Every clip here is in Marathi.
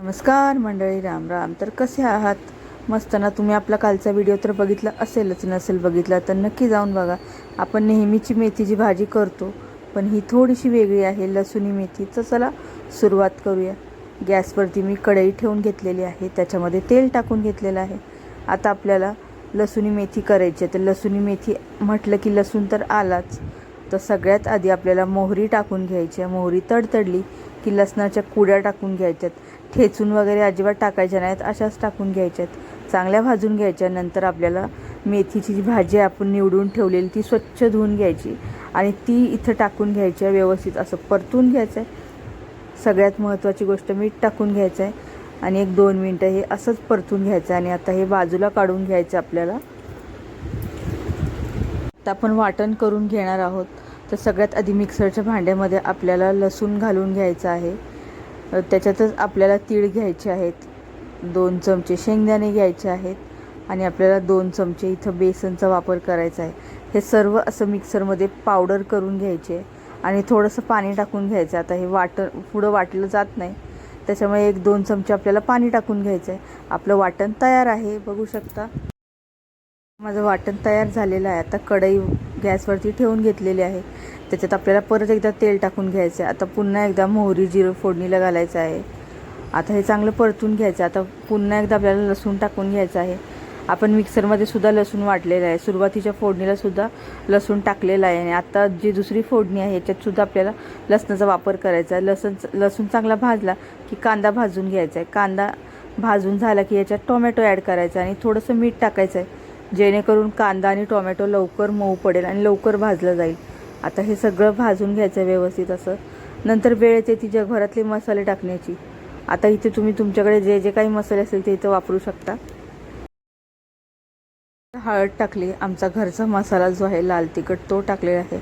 नमस्कार मंडळी राम राम. तर कसे आहात? मस्त ना? तुम्ही आपला कालचा व्हिडिओ तर बघितला असेलच नसेल बघितला तर नक्की जाऊन बघा. आपण नेहमीची मेथीची भाजी करतो पण ही थोडीशी वेगळी आहे लसुणी मेथी. तर चला सुरुवात करूया. गॅसवरती मी कढई ठेवून घेतलेली आहे त्याच्यामध्ये तेल टाकून घेतलेलं आहे. आता आपल्याला लसुणी मेथी करायची आहे. तर लसुणी मेथी म्हटलं की लसूण तर आलाच. तर सगळ्यात आधी आपल्याला मोहरी टाकून घ्यायची आहे. मोहरी तडतडली की लसणाच्या कुड्या टाकून घ्यायच्यात. ठेचून वगैरे अजिबात टाकायच्या नाहीत अशाच टाकून घ्यायच्यात. चांगल्या भाजून घ्यायच्या नंतर आपल्याला मेथीची जी भाजी आपण निवडून ठेवलेली ती स्वच्छ धुवून घ्यायची आणि ती इथं टाकून घ्यायची आहे व्यवस्थित. असं परतून घ्यायचं आहे सगळ्यात महत्त्वाची गोष्ट मीठ टाकून घ्यायचं आहे आणि एक दोन मिनटं हे असंच परतून घ्यायचं आहे आणि आता हे बाजूला काढून घ्यायचं आपल्याला. आता आपण वाटण करून घेणार आहोत. तर सगळ्यात आधी मिक्सरच्या भांड्यामध्ये आपल्याला लसूण घालून घ्यायचं आहे. त्याच्यातच आपल्याला तीळ घ्यायचे आहेत. दोन चमचे शेंगदाणे घ्यायचे आहेत आणि आपल्याला दोन चमचे इथं बेसनचा वापर करायचा आहे. हे सर्व असं मिक्सरमध्ये पावडर करून घ्यायचे आणि थोडंसं पाणी टाकून घ्यायचं. आता हे वाटण पुढं वाटलं जात नाही. त्याच्यामुळे एक दोन चमचे आपल्याला पाणी टाकून घ्यायचं आहे. आपलं वाटण तयार आहे बघू शकता. माझं वाटण तयार झालेलं आहे. आता कढई गॅसवरती ठेवून घेतलेली आहे. त्याच्यात आपल्याला परत एकदा तेल टाकून घ्यायचं आहे. आता पुन्हा एकदा मोहरी जिरं फोडणीला घालायचं आहे. आता हे चांगलं परतून घ्यायचं आहे. आता पुन्हा एकदा आपल्याला लसूण टाकून घ्यायचं आहे. आपण मिक्सरमध्ये सुद्धा लसूण वाटलेलं आहे. सुरुवातीच्या फोडणीला सुद्धा लसूण टाकलेलं आहे. आणि आता जी दुसरी फोडणी आहे याच्यातसुद्धा आपल्याला लसणाचा वापर करायचा आहे. लसण लसूण चांगला भाजला की कांदा भाजून घ्यायचा आहे. कांदा भाजून झाला की याच्यात टोमॅटो ॲड करायचा आणि थोडंसं मीठ टाकायचं आहे. जेणेकरून कांदा आणि टोमॅटो लवकर मऊ पडेल आणि लवकर भाजलं जाईल. आता हे सगळं भाजून घ्यायचं आहे व्यवस्थित असं. नंतर वेळ येते ती जगभरातले मसाले टाकण्याची. आता इथे तुम्ही तुमच्याकडे जे जे काही मसाले असेल ते इथं वापरू शकता. हळद टाकली. आमचा घरचा मसाला जो आहे लाल तिखट तो टाकलेला आहे.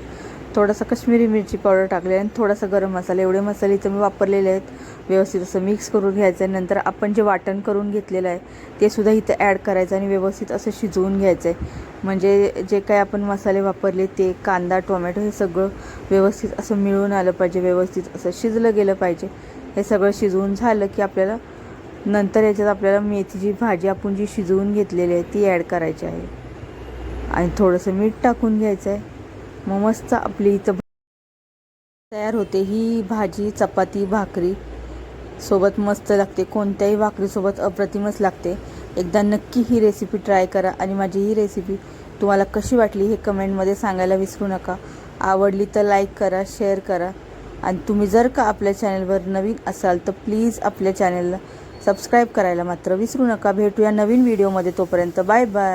थोडासा कश्मीरी मिरची पावडर टाकली आणि थोडासा गरम मसाला. एवढे मसाले इथे मी वापरलेले आहेत. व्यवस्थित असं मिक्स करून घ्यायचं आहे. नंतर आपण जे वाटण करून घेतलेलं आहे ते सुद्धा इथं ॲड करायचं आणि व्यवस्थित असं शिजवून घ्यायचं आहे. म्हणजे जे काही आपण मसाले वापरले ते कांदा टोमॅटो हे सगळं व्यवस्थित असं मिळून आलं पाहिजे व्यवस्थित असं शिजलं गेलं पाहिजे. हे सगळं शिजवून झालं की आपल्याला नंतर याच्यात आपल्याला मेथीची भाजी आपण जी शिजवून घेतलेली आहे ती ॲड करायची आहे. आणि थोडंसं मीठ टाकून घ्यायचं आहे. मग मस्त आपली इथं तयार होते ही भाजी चपाती भाकरी. सोबत मस्त लागते. कोणत्याही भाकरीसोबत अप्रतिमच लागते. एकदा नक्की ही रेसिपी ट्राय करा आणि माझी ही रेसिपी तुम्हाला कशी वाटली हे कमेंटमध्ये सांगायला विसरू नका. आवडली तर लाईक करा शेअर करा. आणि तुम्ही जर का आपल्या चॅनलवर नवीन असाल तर प्लीज आपल्या चॅनलला सबस्क्राईब करायला मात्र विसरू नका. भेटूया नवीन व्हिडिओमध्ये तोपर्यंत. Bye bye